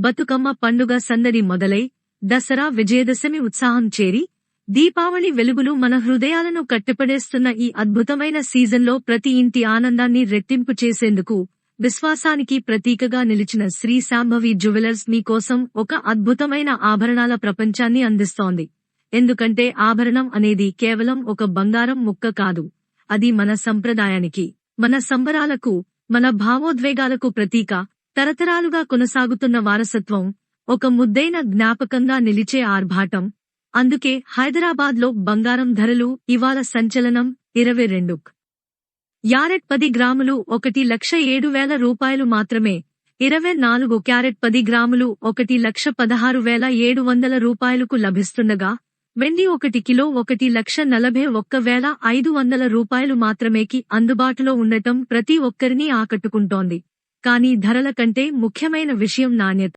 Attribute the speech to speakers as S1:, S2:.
S1: బతుకమ్మ పండుగ సందడి మొదలై దసరా విజయదశమి ఉత్సాహం చేరి దీపావళి వెలుగులు మన హృదయాలను కట్టిపడేస్తున్న ఈ అద్భుతమైన సీజన్లో ప్రతి ఇంటి ఆనందాన్ని రెట్టింపు చేసేందుకు విశ్వాసానికి ప్రతీకగా నిలిచిన శ్రీ శాంభవి జ్యువెలర్స్ మీకోసం ఒక అద్భుతమైన ఆభరణాల ప్రపంచాన్ని అందిస్తోంది. ఎందుకంటే ఆభరణం అనేది కేవలం ఒక బంగారం ముక్క కాదు అది మన సంప్రదాయానికి మన సంబరాలకు మన భావోద్వేగాలకు ప్రతీక తరతరాలుగా కొనసాగుతున్న వారసత్వం ఒక ముద్దైన జ్ఞాపకంగా నిలిచే ఆర్భాటం. అందుకే హైదరాబాద్లో బంగారం ధరలు ఇవాళ సంచలనం ఇరవై రెండు. యారెట్ పది గ్రాములు ఒకటి లక్ష ఏడు వేల రూపాయలు మాత్రమే. ఇరవై నాలుగు క్యారెట్ పది గ్రాములు ఒకటి లక్ష పదహారు వేల ఏడు వందల రూపాయలకు లభిస్తుండగా వెండి ఒకటి కిలో ఒకటి లక్ష నలభై ఒక్క వేల ఐదు వందల రూపాయలు మాత్రమేకి అందుబాటులో ఉండటం ప్రతి ఒక్కరినీ ఆకట్టుకుంటోంది. కానీ ధరల కంటే ముఖ్యమైన విషయం నాణ్యత.